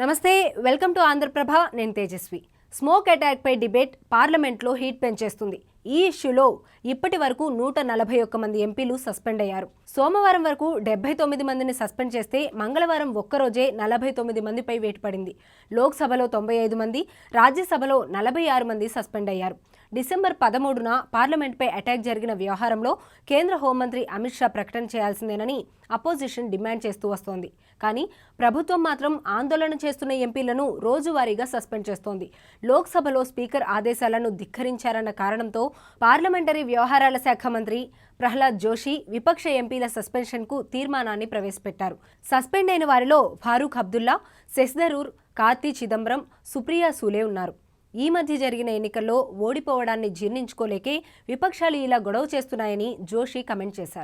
నమస్తే welcome to Andhraprabha నేను Tejaswi. Smoke అటాక్పై డిబేట్ పార్లమెంట్లో హీట్ పెంచేస్తుంది. ఈ ఇష్యూలో ఇప్పటి వరకు నూట నలభై ఒక్క మంది ఎంపీలు సస్పెండ్ అయ్యారు. సోమవారం వరకు డెబ్బై తొమ్మిది మందిని సస్పెండ్ చేస్తే మంగళవారం ఒక్కరోజే నలభై తొమ్మిది మందిపై వేటు పడింది. లోక్సభలో తొంభై ఐదు మంది రాజ్యసభలో నలభై ఆరు మంది సస్పెండ్ అయ్యారు. డిసెంబర్ పదమూడున పార్లమెంట్పై అటాక్ జరిగిన వ్యవహారంలో కేంద్ర హోంమంత్రి అమిత్ షా ప్రకటన చేయాల్సిందేనని అపోజిషన్ డిమాండ్ చేస్తూ వస్తోంది. కానీ ప్రభుత్వం మాత్రం ఆందోళన చేస్తున్న ఎంపీలను రోజువారీగా సస్పెండ్ చేస్తోంది. లోక్సభలో స్పీకర్ ఆదేశాలను ధిక్కరించారన్న కారణంతో పార్లమెంటరీ వ్యవహారాల శాఖ మంత్రి ప్రహ్లాద్ జోషి విపక్ష ఎంపీల సస్పెన్షన్కు తీర్మానాన్ని ప్రవేశపెట్టారు. సస్పెండ్ అయిన వారిలో ఫారూక్ అబ్దుల్లా శశిధరూర్ కార్తీ చిదంబరం సుప్రియా సూలే ఉన్నారు. ఈ మధ్య జరిగిన ఎన్నికల్లో ఓడిపోవడాన్ని జీర్ణించుకోలేకే విపక్షాలు ఇలా గొడవ చేస్తున్నాయని జోషి కమెంట్ చేశారు.